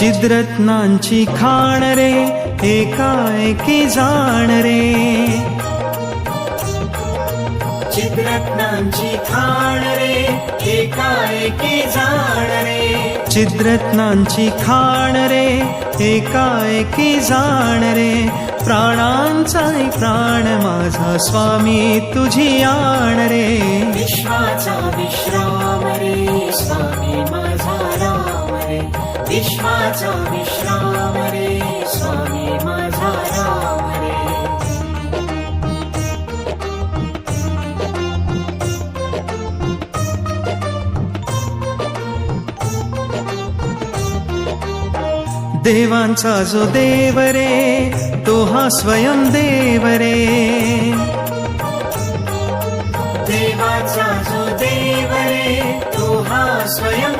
चिद्रत्नांची खाण रे एकाएकी जाण रे. चिद्रत्नांची खाण रे एकाएकी जाण रे. चिद्रत्नांची खाण रे एकाएकी जाण रे. प्राणांचा प्राण माझा स्वामी तुझी आण रे. विश्वाचा विश्राम रे स्वामी माझा राम रे. विश्वाचा विश्राम रे स्वामी माझा राम रे देवांचा जो देव रे तो हा स्वयं देव रे. देवाचा जो देव रे तो हा स्वयं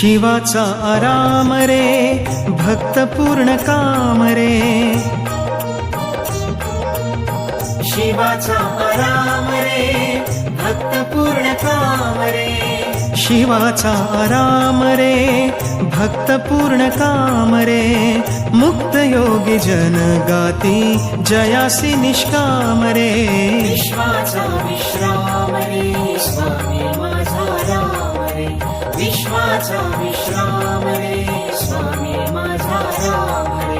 शिवाचा आराम रे भक्त पूर्ण काम रे. शिवाचा आराम रे भक्त पूर्ण काम रे. शिवाचा आराम रे भक्त पूर्ण काम रे. मुक्त योगी जन गाती जयासी निष्काम रे. विश्वाचा विश्वाचा विश्राम रे स्वामी माझा राम रे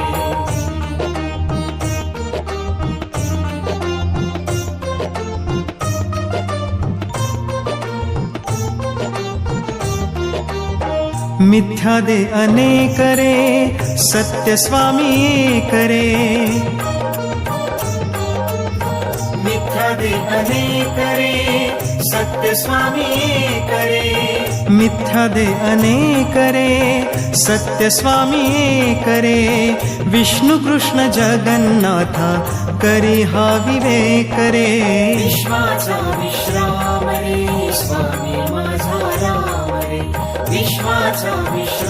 मिथ्या दे अनेक रे सत्य स्वामी एक सत्य अने करे सत्य स्वामी करे विष्णु कृष्ण जगन्नाथ करी हा विवे करे। विश्वाचा विश्रामरे स्वामी माझा रामरे। विश्वाचा विश्राम